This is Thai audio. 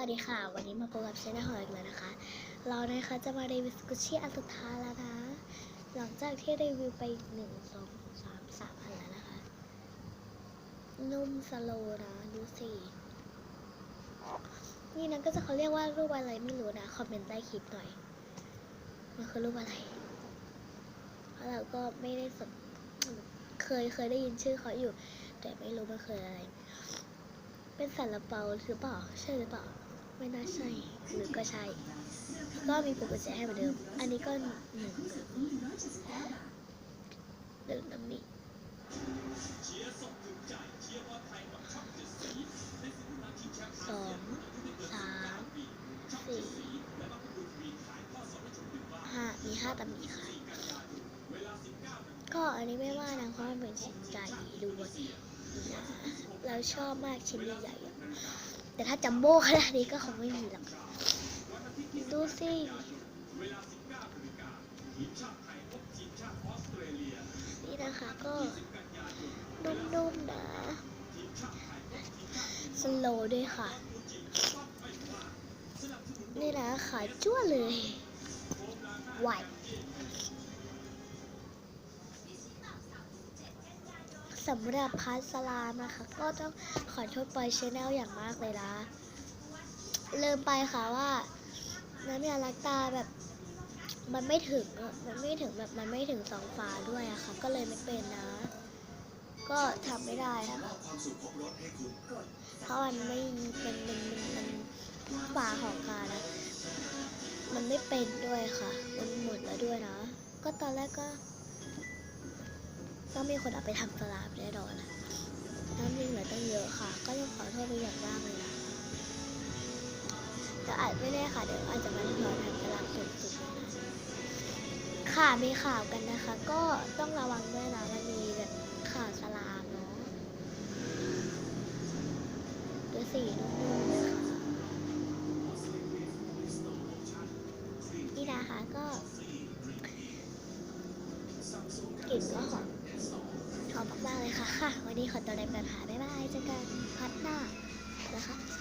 วัสดีค่ะ วันนี้มาพบกับเชนหอยอีกแล้วนะคะ เรานะคะจะมารีวิวสกุชชี่อันสุดท้ายแล้วนะ หลังจากที่รีวิวไปหนึ่งสองสามสามอันแล้วนะคะ นุ่มสโลนะดูสินี่นะก็จะเขาเรียกว่ารูปอะไรไม่รู้นะ คอมเมนต์ใต้คลิปหน่อย มันคือรูปอะไรเพราะเราก็ไม่ได้สนเคยเคยได้ยินชื่อเขาอยู่ แต่ไม่รู้มันคืออะไรเป็นสาลาเปาหรือเปล่า ใช่หรือเปล่า ไม่น่าใช่ หรือก็ใช่ ก็มีปุ่มกุญแจให้เหมือนเดิม อันนี้ก็หนึ่งหนึ่งหนึ่งน้ำมีสองสามสี่ห้ามีห้าตำหนิค่ะ ก็อันนี้ไม่ว่านะเพราะมันเป็นชิ้นใหญ่ด้วยนะเราชอบมากชิ้นใหญ่ แต่ถ้าจัมโบ้ขนาดนี้ก็คงไม่มีหรอกดูสินี่นะคะก็นุ่มๆนะสโลว์ด้วยค่ะ นี่นะขายจ้วเลยไหว สำหรับพาร์ทสลามนะคะ ก็ต้องขอโทษปอยชแนลอย่างมากเลยนะลืมไปค่ะว่าน้ำยาล้างตาแบบ มันไม่ถึงมันไม่ถึงแบบมันไม่ถึงสองฝาด้วยอะค่ะ ก็เลยไม่เป็นนะ ก็ทำไม่ได้อะค่ะเพราะมันไม่มันมันมันมันฝาของกานะมันไม่เป็นด้วยค่ะ มันหมดแล้วด้วยนะ ก็ตอนแรกก็ ต้องมีคนเอาไปทำสลามแน่นอนอะน้ำยิ่งเหลือตั้งเยอะค่ะ ก็ต้องขอโทษไปอย่างมากเลยนะแต่อาจไม่แน่ค่ะ เดี๋ยวอาจจะมาทำทำสลามสุดๆค่ะมีข่าวกันนะคะ ก็ต้องระวังด้วยนะมันมีแบบข่าวสลามเนาะดูสีนุ่มๆเลยค่ะนี่นะคะก็กลิ่นก็หอม มากๆเลยค่ะค่ะ วันนี้ขอตัวลาไปก่อนค่ะบ๊ายบายเจอกันพัดหน้านะคะ